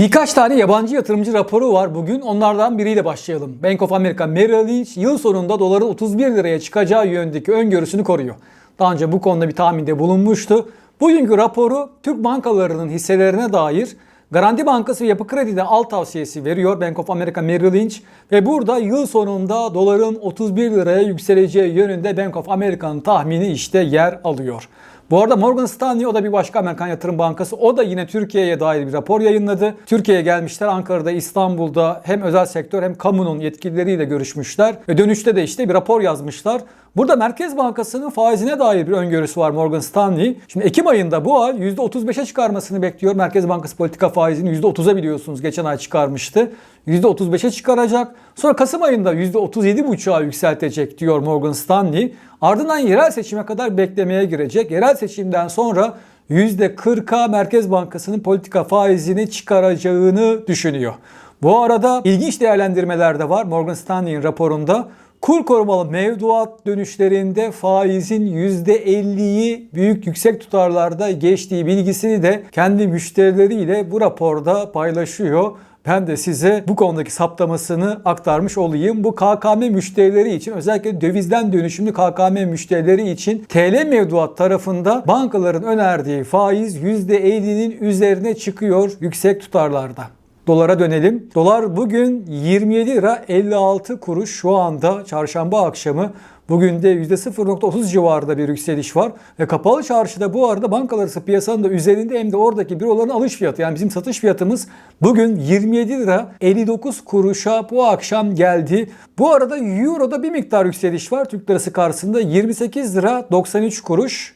Birkaç tane yabancı yatırımcı raporu var bugün. Onlardan biriyle başlayalım. Bank of America Merrill Lynch yıl sonunda doların 31 liraya çıkacağı yönündeki öngörüsünü koruyor. Daha önce bu konuda bir tahminde bulunmuştu. Bugünkü raporu Türk bankalarının hisselerine dair Garanti Bankası ve Yapı Kredi'de alt tavsiyesi veriyor Bank of America Merrill Lynch ve burada yıl sonunda doların 31 liraya yükseleceği yönünde Bank of America'nın tahmini işte yer alıyor. Bu arada Morgan Stanley o da bir başka Amerikan yatırım bankası. O da yine Türkiye'ye dair bir rapor yayınladı. Türkiye'ye gelmişler Ankara'da, İstanbul'da hem özel sektör hem kamunun yetkilileriyle görüşmüşler. Ve dönüşte de işte bir rapor yazmışlar. Burada Merkez Bankası'nın faizine dair bir öngörüsü var Morgan Stanley. Şimdi Ekim ayında bu ay %35'e çıkarmasını bekliyor. Merkez Bankası politika faizini %30'a biliyorsunuz geçen ay çıkarmıştı. %35'e çıkaracak. Sonra Kasım ayında %37,5'a yükseltecek diyor Morgan Stanley. Ardından yerel seçime kadar beklemeye girecek. Yerel seçimden sonra %40'a Merkez Bankası'nın politika faizini çıkaracağını düşünüyor. Bu arada ilginç değerlendirmeler de var Morgan Stanley'in raporunda. Kur korumalı mevduat dönüşlerinde faizin %50'yi büyük yüksek tutarlarda geçtiği bilgisini de kendi müşterileriyle bu raporda paylaşıyor. Ben de size bu konudaki saptamasını aktarmış olayım. Bu KKM müşterileri için özellikle dövizden dönüşümlü KKM müşterileri için TL mevduat tarafında bankaların önerdiği faiz %50'nin üzerine çıkıyor yüksek tutarlarda. Dolara dönelim. Dolar bugün 27 lira 56 kuruş şu anda çarşamba akşamı. Bugün de %0.30 civarında bir yükseliş var. Ve kapalı çarşıda bu arada bankalar arası piyasanın da üzerinde hem de oradaki büroların alış fiyatı yani bizim satış fiyatımız bugün 27 lira 59 kuruşa bu akşam geldi. Bu arada Euro'da bir miktar yükseliş var. Türk lirası karşısında 28 lira 93 kuruş.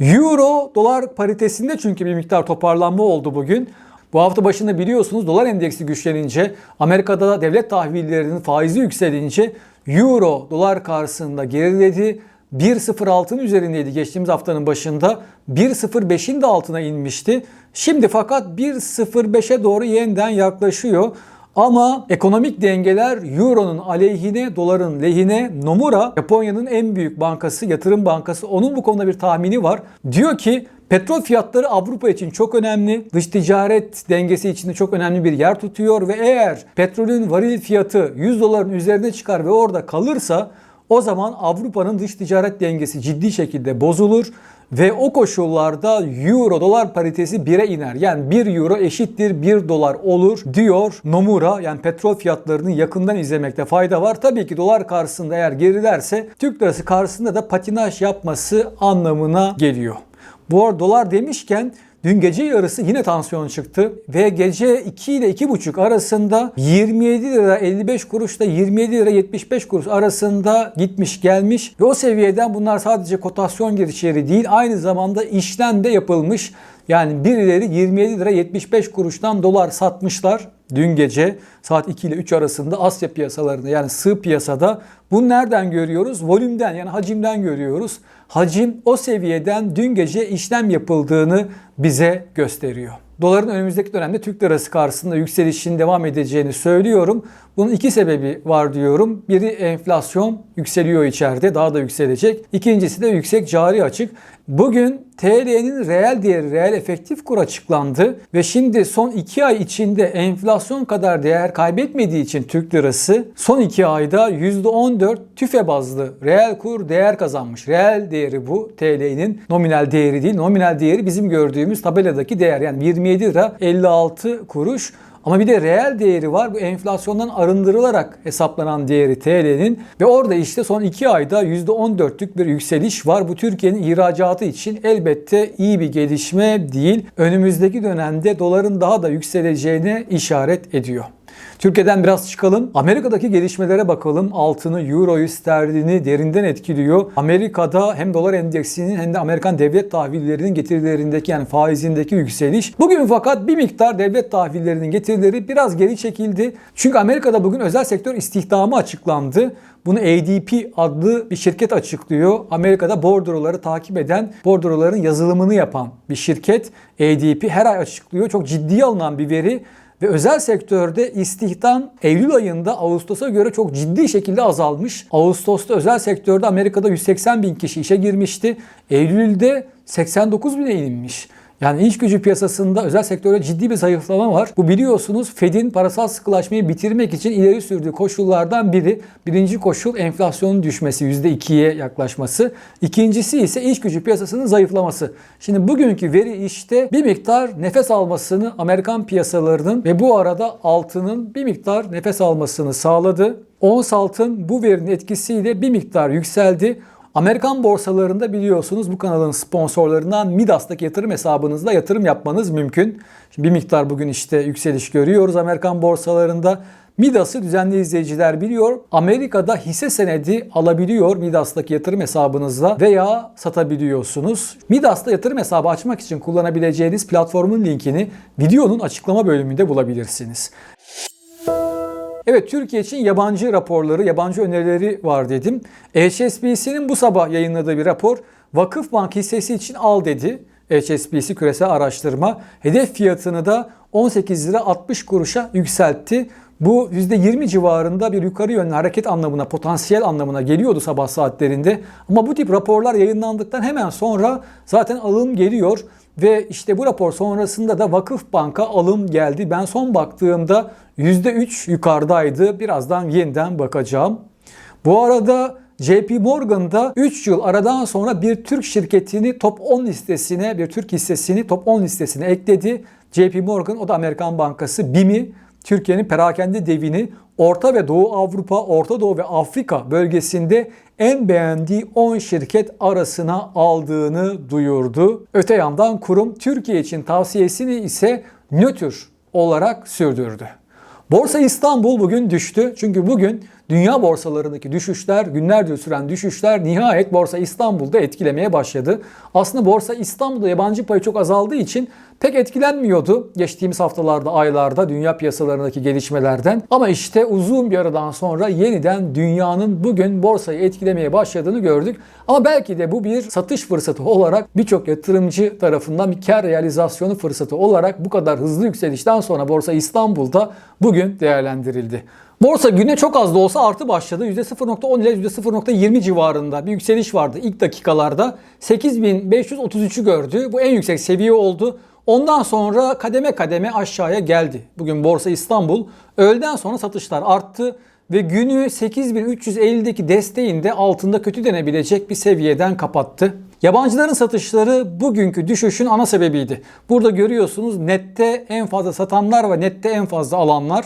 Euro dolar paritesinde çünkü bir miktar toparlanma oldu bugün. Bu hafta başında biliyorsunuz dolar endeksi güçlenince, Amerika'da da devlet tahvillerinin faizi yükselince Euro dolar karşısında geriledi. 1.06'ın üzerindeydi geçtiğimiz haftanın başında. 1.05'in de altına inmişti. Şimdi fakat 1.05'e doğru yeniden yaklaşıyor. Ama ekonomik dengeler Euro'nun aleyhine, doların lehine. Nomura, Japonya'nın en büyük bankası, yatırım bankası. Onun bu konuda bir tahmini var. Diyor ki Petrol fiyatları Avrupa için çok önemli. Dış ticaret dengesi içinde çok önemli bir yer tutuyor ve eğer petrolün varil fiyatı 100 doların üzerine çıkar ve orada kalırsa o zaman Avrupa'nın dış ticaret dengesi ciddi şekilde bozulur ve o koşullarda euro dolar paritesi 1'e iner. Yani 1 euro eşittir 1 dolar olur diyor Nomura. Yani petrol fiyatlarını yakından izlemekte fayda var. Tabii ki dolar karşısında eğer gerilerse Türk lirası karşısında da patinaj yapması anlamına geliyor. Bu arada dolar demişken dün gece yarısı yine tansiyon çıktı ve gece 2 ile 2,5 arasında 27 lira 55 kuruşla 27 lira 75 kuruş arasında gitmiş gelmiş ve o seviyeden bunlar sadece kotasyon girişleri değil aynı zamanda işlem de yapılmış. Yani birileri 27 lira 75 kuruştan dolar satmışlar dün gece saat 2 ile 3 arasında Asya piyasalarında yani sığ piyasada. Bunu nereden görüyoruz? Volümden yani hacimden görüyoruz. Hacim o seviyeden dün gece işlem yapıldığını bize gösteriyor. Doların önümüzdeki dönemde Türk lirası karşısında yükselişin devam edeceğini söylüyorum. Bunun iki sebebi var diyorum. Biri enflasyon yükseliyor içeride daha da yükselecek. İkincisi de yüksek cari açık. Bugün TL'nin reel değeri, reel efektif kur açıklandı ve şimdi son 2 ay içinde enflasyon kadar değer kaybetmediği için Türk lirası son 2 ayda %14 tüfe bazlı reel kur değer kazanmış. Reel değeri bu TL'nin nominal değeri değil. Nominal değeri bizim gördüğümüz tabeladaki değer yani 27 lira 56 kuruş. Ama bir de reel değeri var. Bu enflasyondan arındırılarak hesaplanan değeri TL'nin ve orada işte son 2 ayda %14'lük bir yükseliş var. Bu Türkiye'nin ihracatı için elbette iyi bir gelişme değil. Önümüzdeki dönemde doların daha da yükseleceğine işaret ediyor. Türkiye'den biraz çıkalım. Amerika'daki gelişmelere bakalım. Altını, euroyu, sterlini derinden etkiliyor. Amerika'da hem dolar endeksinin hem de Amerikan devlet tahvillerinin getirilerindeki yani faizindeki yükseliş. Bugün fakat bir miktar devlet tahvillerinin getirileri biraz geri çekildi. Çünkü Amerika'da bugün özel sektör istihdamı açıklandı. Bunu ADP adlı bir şirket açıklıyor. Amerika'da bordroları takip eden, bordroların yazılımını yapan bir şirket. ADP her ay açıklıyor. Çok ciddiye alınan bir veri. Ve özel sektörde istihdam Eylül ayında Ağustos'a göre çok ciddi şekilde azalmış. Ağustos'ta özel sektörde Amerika'da 180 bin kişi işe girmişti. Eylül'de 89 bine inmiş. Yani iş gücü piyasasında özel sektörde ciddi bir zayıflama var. Bu biliyorsunuz Fed'in parasal sıkılaşmayı bitirmek için ileri sürdüğü koşullardan biri. Birinci koşul enflasyonun düşmesi, %2'ye yaklaşması. İkincisi ise iş gücü piyasasının zayıflaması. Şimdi bugünkü veri işte bir miktar nefes almasını Amerikan piyasalarının ve bu arada altının bir miktar nefes almasını sağladı. Ons altın bu verinin etkisiyle bir miktar yükseldi. Amerikan borsalarında biliyorsunuz bu kanalın sponsorlarından Midas'taki yatırım hesabınızla yatırım yapmanız mümkün. Şimdi bir miktar bugün işte yükseliş görüyoruz Amerikan borsalarında. Midas'ı düzenli izleyiciler biliyor. Amerika'da hisse senedi alabiliyor Midas'taki yatırım hesabınızla veya satabiliyorsunuz. Midas'ta yatırım hesabı açmak için kullanabileceğiniz platformun linkini videonun açıklama bölümünde bulabilirsiniz. Evet Türkiye için yabancı raporları, yabancı önerileri var dedim. HSBC'nin bu sabah yayınladığı bir rapor Vakıfbank hissesi için al dedi. HSBC küresel araştırma hedef fiyatını da 18 lira 60 kuruşa yükseltti. Bu %20 civarında bir yukarı yönlü hareket anlamına, potansiyel anlamına geliyordu sabah saatlerinde. Ama bu tip raporlar yayınlandıktan hemen sonra zaten alım geliyor. Ve işte bu rapor sonrasında da Vakıf Bank'a alım geldi. Ben son baktığımda %3 yukarıdaydı. Birazdan yeniden bakacağım. Bu arada JP Morgan'da 3 yıl aradan sonra bir Türk şirketini top 10 listesine, bir Türk hissesini top 10 listesine ekledi. JP Morgan o da Amerikan Bankası BİM'i Türkiye'nin perakende devini Orta ve Doğu Avrupa, Orta Doğu ve Afrika bölgesinde en beğendiği 10 şirket arasına aldığını duyurdu. Öte yandan kurum Türkiye için tavsiyesini ise nötr olarak sürdürdü. Borsa İstanbul bugün düştü. Çünkü bugün dünya borsalarındaki düşüşler, günlerdir süren düşüşler nihayet Borsa İstanbul'da etkilemeye başladı. Aslında Borsa İstanbul'da yabancı payı çok azaldığı için pek etkilenmiyordu geçtiğimiz haftalarda, aylarda dünya piyasalarındaki gelişmelerden. Ama işte uzun bir aradan sonra yeniden dünyanın bugün borsayı etkilemeye başladığını gördük. Ama belki de bu bir satış fırsatı olarak birçok yatırımcı tarafından bir kar realizasyonu fırsatı olarak bu kadar hızlı yükselişten sonra Borsa İstanbul'da bugün değerlendirildi. Borsa güne çok az da olsa artı başladı. %0.10 ile %0.20 civarında bir yükseliş vardı ilk dakikalarda. 8533'ü gördü. Bu en yüksek seviye oldu. Ondan sonra kademe kademe aşağıya geldi. Bugün Borsa İstanbul öğleden sonra satışlar arttı ve günü 8350'deki desteğinde altında kötü denebilecek bir seviyeden kapattı. Yabancıların satışları bugünkü düşüşün ana sebebiydi. Burada görüyorsunuz nette en fazla satanlar ve nette en fazla alanlar.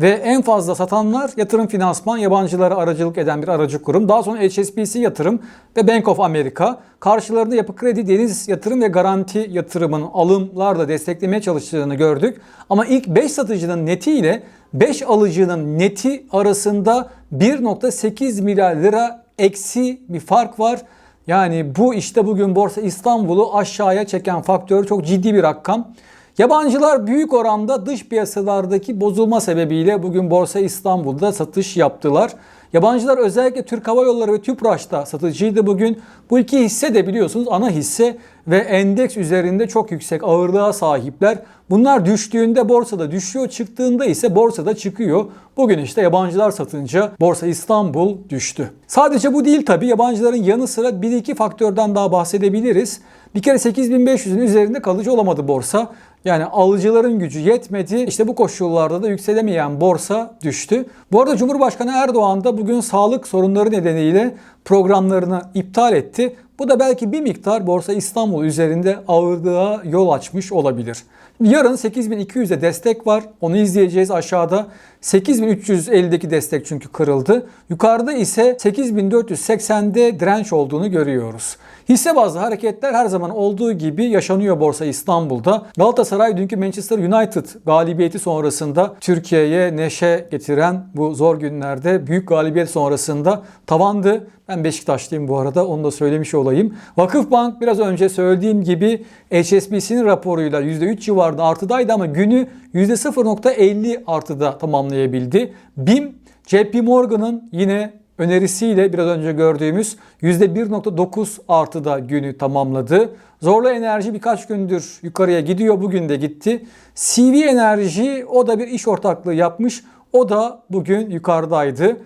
Ve en fazla satanlar yatırım finansman yabancılara aracılık eden bir aracı kurum. Daha sonra HSBC yatırım ve Bank of America. Karşılarında yapı kredi, deniz yatırım ve garanti yatırımının alımlarla desteklemeye çalıştığını gördük. Ama ilk 5 satıcının neti ile 5 alıcının neti arasında 1.8 milyar lira eksi bir fark var. Yani bu işte bugün Borsa İstanbul'u aşağıya çeken faktör çok ciddi bir rakam. Yabancılar büyük oranda dış piyasalardaki bozulma sebebiyle bugün Borsa İstanbul'da satış yaptılar. Yabancılar özellikle Türk Hava Yolları ve Tüpraş'ta satıcıydı bugün. Bu iki hisse de biliyorsunuz ana hisse ve endeks üzerinde çok yüksek ağırlığa sahipler. Bunlar düştüğünde borsada düşüyor, çıktığında ise borsada çıkıyor. Bugün işte yabancılar satınca Borsa İstanbul düştü. Sadece bu değil tabi yabancıların yanı sıra bir iki faktörden daha bahsedebiliriz. Bir kere 8500'ün üzerinde kalıcı olamadı borsa. Yani alıcıların gücü yetmedi. İşte bu koşullarda da yükselemeyen borsa düştü. Bu arada Cumhurbaşkanı Erdoğan da bugün sağlık sorunları nedeniyle programlarını iptal etti. Bu da belki bir miktar Borsa İstanbul üzerinde ağırlığa yol açmış olabilir. Yarın 8200'e destek var. Onu izleyeceğiz aşağıda. 8350'deki destek çünkü kırıldı. Yukarıda ise 8480'de direnç olduğunu görüyoruz. Hisse bazlı hareketler her zaman olduğu gibi yaşanıyor Borsa İstanbul'da. Galatasaray dünkü Manchester United galibiyeti sonrasında Türkiye'ye neşe getiren bu zor günlerde büyük galibiyet sonrasında tavandı. Ben Beşiktaşlıyım bu arada onu da söylemiş olayım. Vakıfbank biraz önce söylediğim gibi HSBC'nin raporuyla %3 civarında artıdaydı ama günü %0.50 artıda tamamlayabildi. BİM JP Morgan'ın yine önerisiyle biraz önce gördüğümüz %1.9 artıda günü tamamladı. Zorlu Enerji birkaç gündür yukarıya gidiyor. Bugün de gitti. CV Enerji o da bir iş ortaklığı yapmış. O da bugün yukarıdaydı.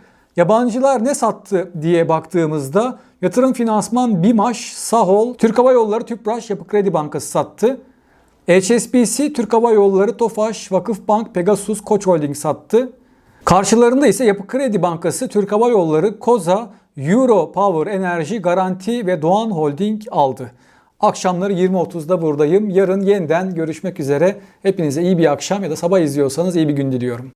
Yabancılar ne sattı diye baktığımızda yatırım finansman BİMAŞ, Sahol, Türk Hava Yolları, Tüpraş, Yapı Kredi Bankası sattı. HSBC, Türk Hava Yolları, Tofaş, Vakıfbank, Pegasus, Koç Holding sattı. Karşılarında ise Yapı Kredi Bankası, Türk Hava Yolları, Koza, Euro Power Enerji, Garanti ve Doğan Holding aldı. Akşamları 20.30'da buradayım. Yarın yeniden görüşmek üzere. Hepinize iyi bir akşam ya da sabah izliyorsanız iyi bir gün diliyorum.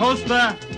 Costa